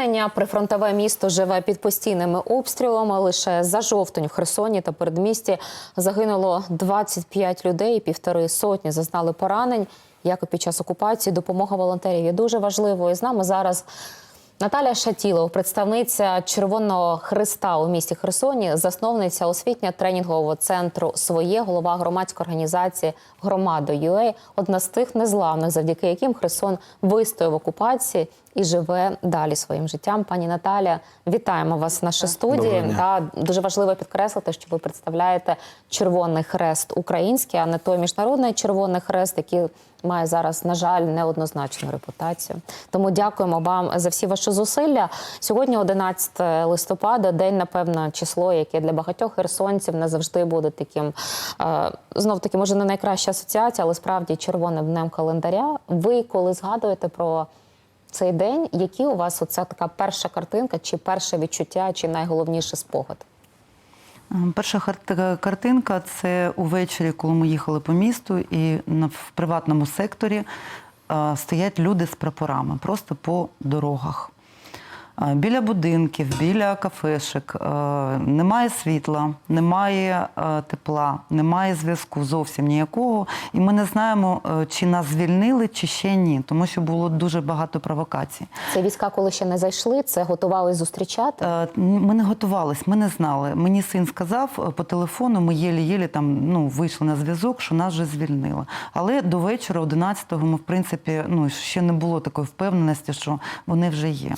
звільнення. Прифронтове місто живе під постійними обстрілами. Лише за жовтень в Херсоні та передмісті загинуло 25 людей, півтори сотні зазнали поранень. Як і під час окупації, допомога волонтерів є дуже важливою. З нами зараз Наталя Шатілова, представниця Червоного Христа у місті Херсоні, засновниця освітньо-тренінгового центру Своє, голова громадської організації Громада ЮЕ, одна з тих незламних, завдяки яким Херсон вистояв в окупації і живе далі своїм життям. Пані Наталя, вітаємо вас в нашій студії. Та дуже важливо підкреслити, що ви представляєте Червоний Хрест український, а не той міжнародний Червоний Хрест, який має зараз, на жаль, неоднозначну репутацію. Тому дякуємо вам за всі ваші зусилля. Сьогодні, 11 листопада, день, напевно, число, яке для багатьох херсонців не завжди буде таким. Е, знов таки, може, не асоціація, але справді червоним днем календаря. Ви коли згадуєте про цей день, які у вас оця така перша картинка, чи перше відчуття, чи найголовніший спогад? Перша хар- картинка це увечері, коли ми їхали по місту, і в приватному секторі стоять люди з прапорами просто по дорогах. Біля будинків, біля кафешек е, немає світла, немає е, тепла, немає зв'язку зовсім ніякого. І ми не знаємо, е, чи нас звільнили, чи ще ні, тому що було дуже багато провокацій. Це війська, коли ще не зайшли, це готували зустрічати. Ми не готувались, ми не знали. Мені син сказав по телефону, ми єлі-єлі там ну, вийшли на зв'язок, що нас вже звільнили. Але до вечора, 11-го, ми, в принципі, ну, ще не було такої впевненості, що вони вже є.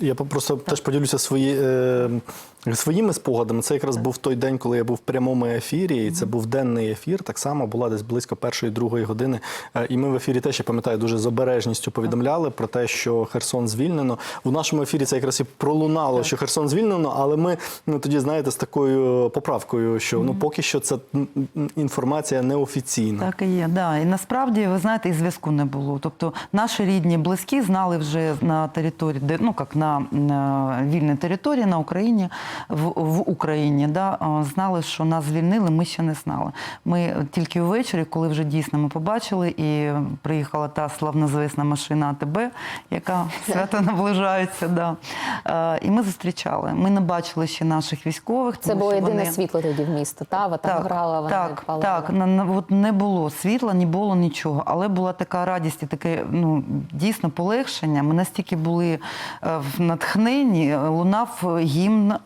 Я. я просто теж поділюся свої, е... своїми спогадами. Це якраз був той день, коли я був в прямому ефірі, і це був денний ефір. Так само була десь близько першої, другої години. Е, І ми в ефірі теж я пам'ятаю дуже з обережністю повідомляли про те, що Херсон звільнено. У нашому ефірі це якраз і пролунало, що Херсон звільнено, але ми ну тоді знаєте з такою поправкою, що ну поки що це інформація неофіційна. Так і є, да. І насправді, ви знаєте, і зв'язку не було. Тобто наші рідні, близькі знали вже на території, де ну як на, на вільній території на Україні, в, в Україні, да, знали, що нас звільнили, ми ще не знали. Ми тільки ввечері, коли вже дійсно ми побачили, і приїхала та славнозвісна машина АТБ, яка свято наближається. Да. І ми зустрічали. Ми не бачили ще наших військових. Це було єдине вони- світло тоді в місто. Та ви там грала, вона так, відпалила. так, на, на, от не було світла, не було нічого, але була така радість і таке ну, дійсно полегшення. Ми настільки були е, в натхненні, е, лунав гімн е,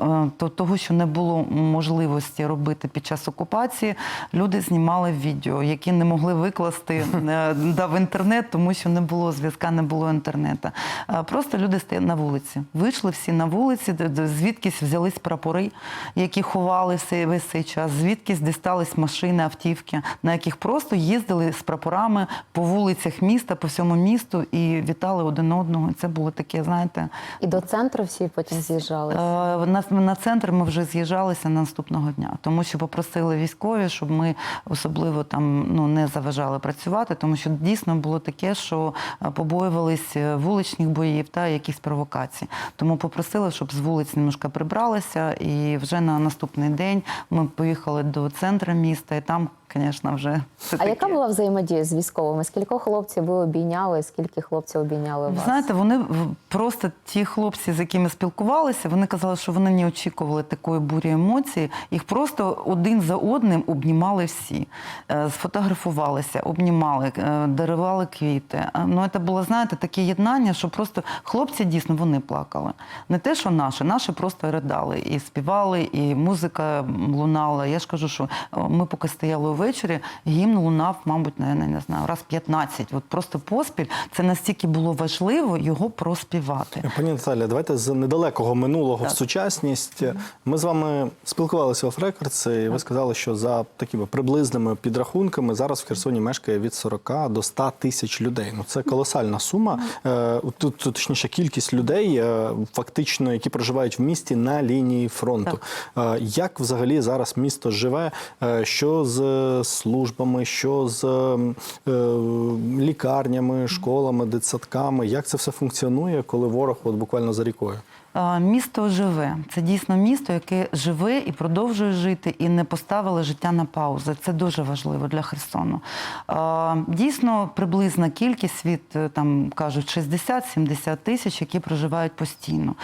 того, що не було можливості робити під час окупації. Люди знімали відео, які не могли викласти е, да, в інтернет, тому що не було зв'язка, не було інтернету. Е, Просто люди стояли на вулиці. Вийшли всі на вулиці, звідкись взялись прапори, які ховали весь цей час, звідкись дістались машини, автівки, на яких просто їздили з прапорами по вулицях міста, по всьому місту і вітали один одного. Це було таке, знаєте, І до центру всі потім з'їжджали. На, на центр ми вже з'їжджалися наступного дня, тому що попросили військові, щоб ми особливо там ну не заважали працювати, тому що дійсно було таке, що е, побоювались е, вуличних боїв та якісь провокацій. Тому попросили, щоб з вулиць немножко прибралися, і вже на наступний день ми поїхали до центру міста, і там, звісно, вже А яка була взаємодія з військовими? Скількох хлопців ви обійняли? Скільки хлопців обійняли вас? знаєте, вони просто ті хлопці, з якими спілкувалися, вони казали, що вони не очікували такої бурі емоцій. Їх просто один за одним обнімали всі, Е, сфотографувалися, обнімали, е, дарували квіти. Е, Ну, це було, знаєте, таке єднання, що просто хлопці дійсно вони плакали. Не те, що наші, наші просто ридали і співали, і музика лунала. Я ж кажу, що ми поки стояли увечері, гімн лунав, мабуть, не, не, не знаю, раз 15. От просто поспіль це настільки було важливо його проспівати. Пані Наталя, давайте з недалекого минулого в сучасність. Ми з вами спілкувалися в Рекордс, і ви сказали, що за такими приблизними підрахунками зараз в Херсоні мешкає від 40 до 100 тисяч людей. Ну це колосальна сума. Е, Тут точніше кількість людей, е, фактично, які проживають в місті на лінії фронту. Е, Як взагалі зараз місто живе? Що з службами, що з е, лікарнями, школами, дитсадками? Як це все функціонує, коли ворог от буквально за рікою? Місто живе. Це дійсно місто, яке живе і продовжує жити, і не поставило життя на паузу. Це дуже важливо для Херсону. Дійсно, приблизна кількість від е, там кажуть 60-70 тисяч, які проживають постійно.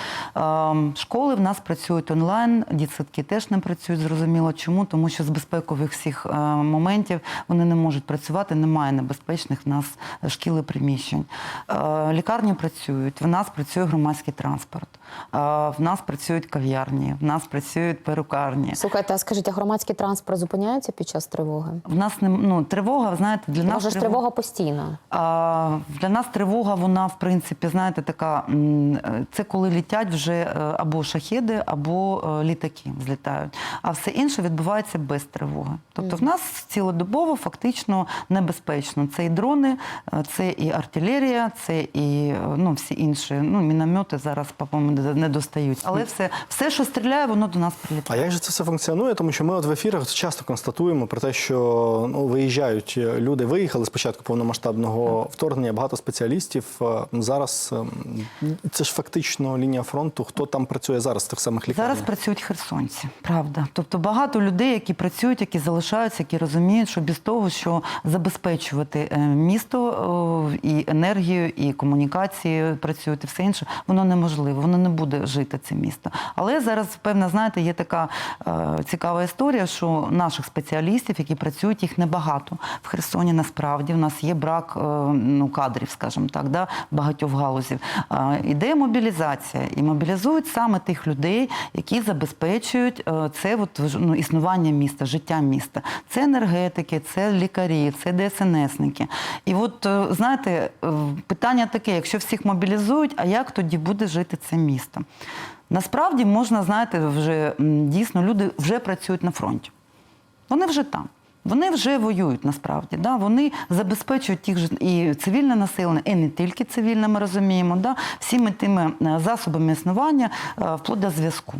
Школи в нас працюють онлайн, дітсадки теж не працюють. Зрозуміло, чому? Тому що з безпекових всіх е, моментів вони не можуть працювати. Немає небезпечних в нас шкіл і приміщень. Лікарні працюють. В нас працює громадський транспорт. В нас працюють кав'ярні, в нас працюють перукарні. Слухайте, а скажіть, а громадський транспорт зупиняється під час тривоги? В нас не ну тривога, знаєте, для нас Може ж тривога постійна. А, Для нас тривога, вона в принципі, знаєте, така це коли літять вже е, або шахеди, або е, літаки злітають. А все інше відбувається без тривоги. Тобто, в нас цілодобово фактично небезпечно. Це і дрони, е, це і артилерія, це і ну всі інші. Ну міномети зараз по-моєму не- достають. Але все, все, що стріляє, воно до нас А як же це все функціонує? Тому що ми от в ефірах часто констатуємо про те, що ну, виїжджають люди, виїхали спочатку повномасштабного вторгнення, багато спеціалістів. Е, Зараз ем, це ж фактично лінія фронту. Хто там працює зараз в тих самих лікарнях? Зараз працюють херсонці, правда. Тобто багато людей, які працюють, які залишаються, які розуміють, що без того, що забезпечувати е, місто е, і енергію, і комунікації працюють, і все інше, воно неможливо, воно не буде жити це місто. Але зараз, певно, знаєте, є така е, цікава історія, що наших спеціалістів, які працюють, їх небагато в Херсоні. Насправді в нас є брак е, ну, кадрів, скажімо так, да, багатьох галузів. Е, Іде мобілізація, і мобілізують саме тих людей, які забезпечують е, це от, ну, існування міста, життя міста. Це енергетики, це лікарі, це ДСНСники. І от е, знаєте, е, питання таке: якщо всіх мобілізують, а як тоді буде жити це місто? Насправді можна, знаєте, вже дійсно люди вже працюють на фронті. Вони вже там. Вони вже воюють насправді. Да? Вони забезпечують тих же і цивільне населення, і не тільки цивільне, ми розуміємо, да? всіми тими е, засобами існування е, вплоть до зв'язку.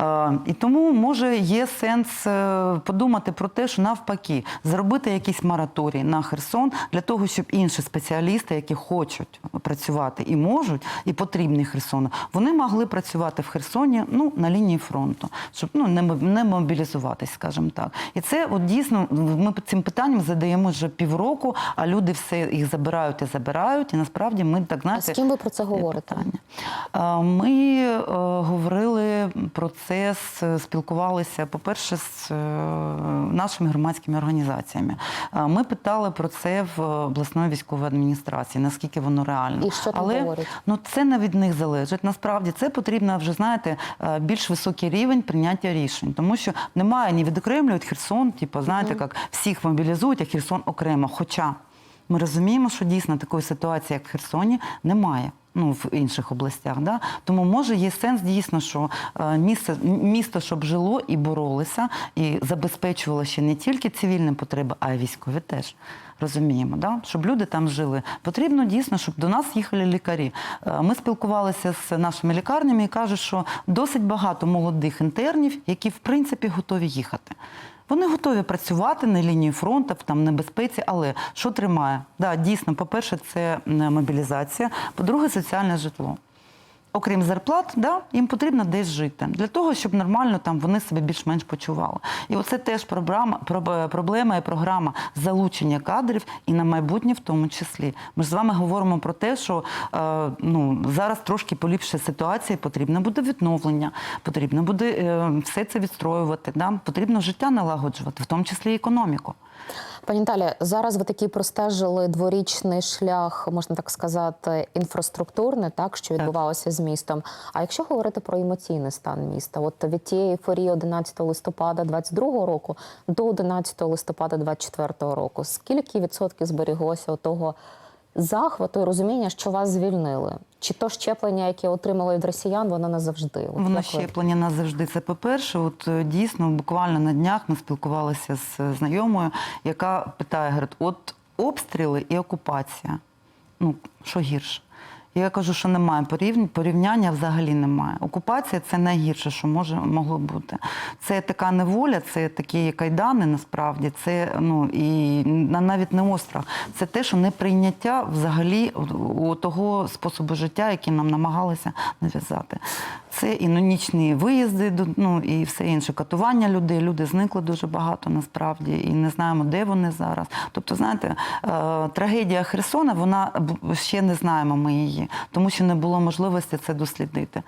Е, І тому може є сенс е, подумати про те, що навпаки зробити якийсь мораторій на Херсон для того, щоб інші спеціалісти, які хочуть працювати і можуть, і потрібні Херсону, вони могли працювати в Херсоні ну на лінії фронту, щоб ну не не мобілізуватись, скажімо так. І це от дійсно ми цим питанням задаємо вже півроку, а люди все їх забирають і забирають. І насправді ми так А з ким ви про це говорите? питання. Ми е, говорили про це, з- спілкувалися, по-перше, з е, нашими громадськими організаціями. Ми питали про це в обласної військової адміністрації, наскільки воно реально. І що там Але говорять? ну, це не від них залежить. Насправді це потрібно вже, знаєте, е, більш високий рівень прийняття рішень, тому що немає, не відокремлюють Херсон, типу, знаєте, як всіх мобілізують, а Херсон окремо. Хоча ми розуміємо, що дійсно такої ситуації, як в Херсоні, немає. Ну, в інших областях, да тому може є сенс дійсно, що е, місце місто, щоб жило і боролося, і забезпечувало ще не тільки цивільні потреби, а й військові теж розуміємо, да? щоб люди там жили. Потрібно дійсно, щоб до нас їхали лікарі. Е, Ми спілкувалися з нашими лікарнями і кажуть, що досить багато молодих інтернів, які в принципі готові їхати. Вони готові працювати на лінії фронту, там небезпеці, але що тримає? Да, дійсно, по-перше, це мобілізація, по-друге, соціальне житло. Окрім зарплат, да, їм потрібно десь жити для того, щоб нормально там вони себе більш-менш почували. І оце теж проблема, проблема і програма залучення кадрів і на майбутнє в тому числі. Ми ж з вами говоримо про те, що е, ну, зараз трошки поліпше ситуація, потрібно буде відновлення, потрібно буде е, все це відстроювати, да? потрібно життя налагоджувати, в тому числі економіку. Пані Наталі, зараз ви такі простежили дворічний шлях, можна так сказати, інфраструктурний, так що відбувалося з містом. А якщо говорити про емоційний стан міста, от від тієї ейфорії 11 листопада 22 року до 11 листопада 24 року, скільки відсотків зберіглося того захвату і розуміння, що вас звільнили? Чи то щеплення, яке отримали від росіян, воно назавжди? От Воно щеплення назавжди. Це по-перше. От е, дійсно, буквально на днях ми спілкувалися з е, знайомою, яка питає: говорить, от обстріли і окупація. Ну, що гірше? Я кажу, що немає порівняння, порівняння взагалі немає. Окупація це найгірше, що може могло бути. Це така неволя, це такі кайдани, насправді, це ну і навіть не острах. Це те, що неприйняття взагалі у того способу життя, який нам намагалися нав'язати. Це і виїзди, ну і все інше, катування людей. Люди зникли дуже багато насправді, і не знаємо, де вони зараз. Тобто, знаєте, е, трагедія Херсона, вона ще не знаємо ми її, тому що не було можливості це дослідити.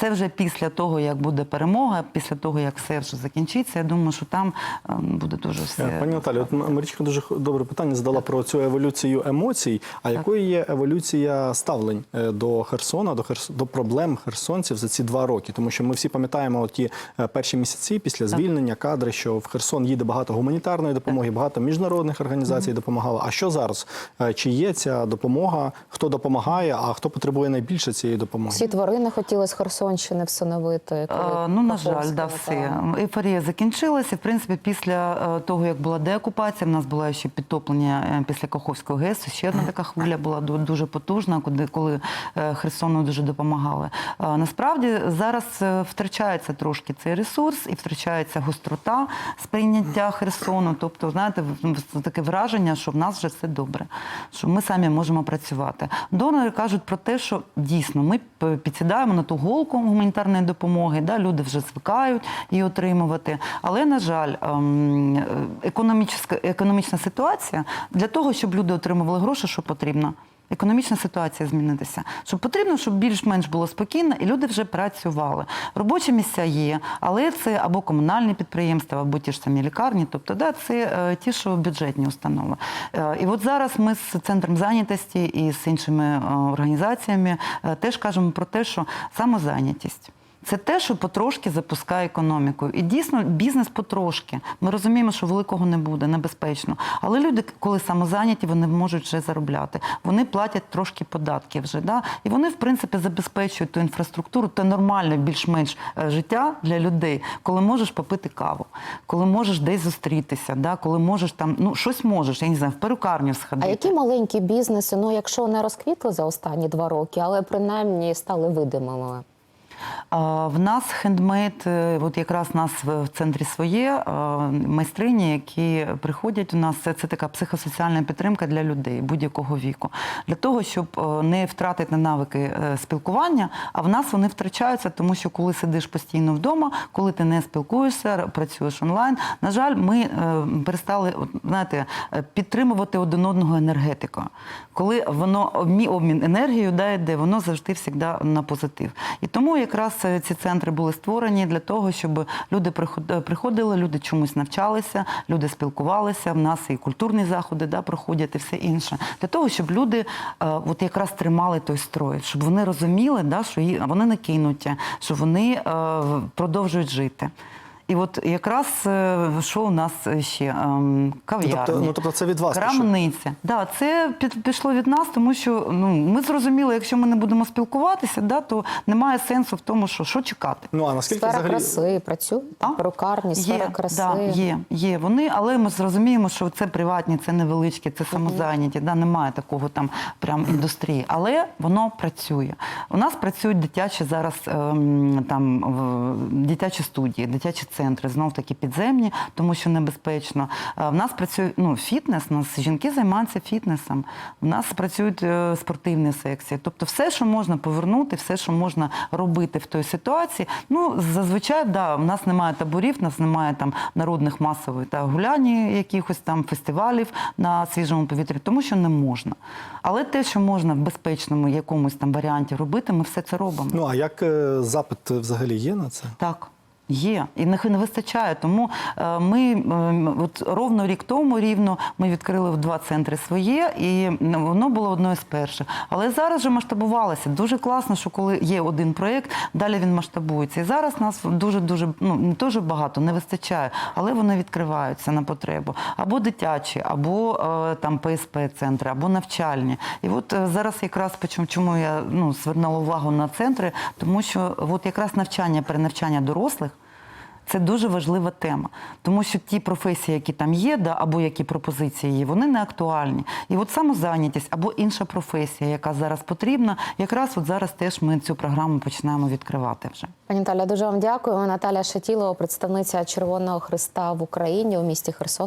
Це вже після того, як буде перемога, після того, як все вже закінчиться. Я думаю, що там е, буде дуже все. Е, Пані Наталі, от Марічка дуже добре питання задала про цю еволюцію емоцій. А якою є еволюція ставлень е, до Херсона, до Херс... до проблем херсонців за ці два роки? Тому що ми всі пам'ятаємо ті е, перші місяці після звільнення, кадри, що в Херсон їде багато гуманітарної допомоги, багато міжнародних організацій допомагало. А що зараз? Чи є ця допомога? Хто допомагає, а хто потребує найбільше цієї допомоги? Всі тварини хотіли з Херсонщини всиновити. коли Е, Ну, на жаль, да, все. Ейфорія закінчилася. В принципі, після е, того, як була деокупація, в нас була ще підтоплення е, після Каховського ГЕСу. Ще одна така хвиля була дуже потужна, куди коли е, Херсону дуже допомагали. Насправді зараз втрачається трошки цей ресурс і втрачається гострота сприйняття Херсону. Тобто, знаєте, таке враження, що в нас вже все добре, що ми самі можемо працювати. Донори кажуть про те, що дійсно ми підсідаємо на ту голку гуманітарної допомоги. Да, люди вже звикають її отримувати. Але, на жаль, ем, економічна ситуація для того, щоб люди отримували гроші, що потрібно. Економічна ситуація змінитися. Щоб потрібно, щоб більш-менш було спокійно, і люди вже працювали. Робочі місця є, але це або комунальні підприємства, або ті ж самі лікарні. Тобто, да, це е, ті, що бюджетні установи. Е, і от зараз ми з центром зайнятості і з іншими е, організаціями теж кажемо про те, що самозайнятість. Це те, що потрошки запускає економіку. І дійсно бізнес потрошки. Ми розуміємо, що великого не буде, небезпечно. Але люди, коли самозайняті, вони можуть вже заробляти. Вони платять трошки податків вже. Да? І вони, в принципі, забезпечують ту інфраструктуру, те нормальне більш-менш е, життя для людей, коли можеш попити каву, коли можеш десь зустрітися, да? коли можеш там, ну щось можеш, я не знаю, в перукарню А які маленькі бізнеси, ну якщо не розквітли за останні два роки, але принаймні стали видимими? В нас хендмейд, е, от якраз у нас в центрі своє е, майстрині, які приходять у нас. Це, це така психосоціальна підтримка для людей будь-якого віку. Для того, щоб е, не втратити навики спілкування, а в нас вони втрачаються, тому що коли сидиш постійно вдома, коли ти не спілкуєшся, працюєш онлайн. На жаль, ми перестали знаєте, підтримувати один одного енергетикою. Коли воно обмін енергією да, йде, воно завжди завжди на позитив. І тому якраз е, ці центри були створені для того, щоб люди приход- приходили, люди чомусь навчалися, люди спілкувалися. В нас і культурні заходи да, проходять, і все інше. Для того, щоб люди е, от якраз тримали той строй, щоб вони розуміли, да, що вони не кинуті, що вони е, продовжують жити. І от якраз е, що у нас ще Ем, кав'ярні. тобто- ну, тобто це від вас пішло? Крамниця. Да, це під, пішло від нас, тому що ну, ми зрозуміли, якщо ми не будемо спілкуватися, да, то немає сенсу в тому, що, що чекати. Ну а наскільки Сфера взагалі краси працює? Перукарні, сфера краси. Да, є, є вони, але ми зрозуміємо, що це приватні, це невеличкі, це самозайняті. Да, немає такого там прям індустрії. Але воно працює. У нас працюють дитячі зараз ем, там в- дитячі студії, дитячі центри, знов таки підземні, тому що небезпечно. Е, В нас працює ну, фітнес, у нас жінки займаються фітнесом. У нас працюють е, спортивні секції. Тобто, все, що можна повернути, все, що можна робити в той ситуації. Ну, зазвичай, да, у нас немає таборів, у нас немає там народних масових та гулянь, якихось там фестивалів на свіжому повітрі, тому що не можна. Але те, що можна в безпечному якомусь там варіанті робити, ми все це робимо. ну а як е, запит взагалі є на це? Так. Є, і не, не вистачає. Тому е, ми от ровно рік тому рівно ми відкрили в два центри своє, і воно було одною з перших. Але зараз вже масштабувалося. Дуже класно, що коли є один проєкт, далі він масштабується. І зараз нас дуже дуже ну не дуже багато, не вистачає, але вони відкриваються на потребу. Або дитячі, або е, там ПСП центри, або навчальні. І от е, зараз якраз почому чому я ну звернула увагу на центри, тому що от якраз навчання, перенавчання дорослих. Це дуже важлива тема, тому що ті професії, які там є, да, або які пропозиції є, вони не актуальні. І от самозайнятість або інша професія, яка зараз потрібна, якраз от зараз теж ми цю програму починаємо відкривати вже. Пані Наталя, дуже вам дякую. Наталя Шатілова, представниця Червоного Христа в Україні у місті Херсон.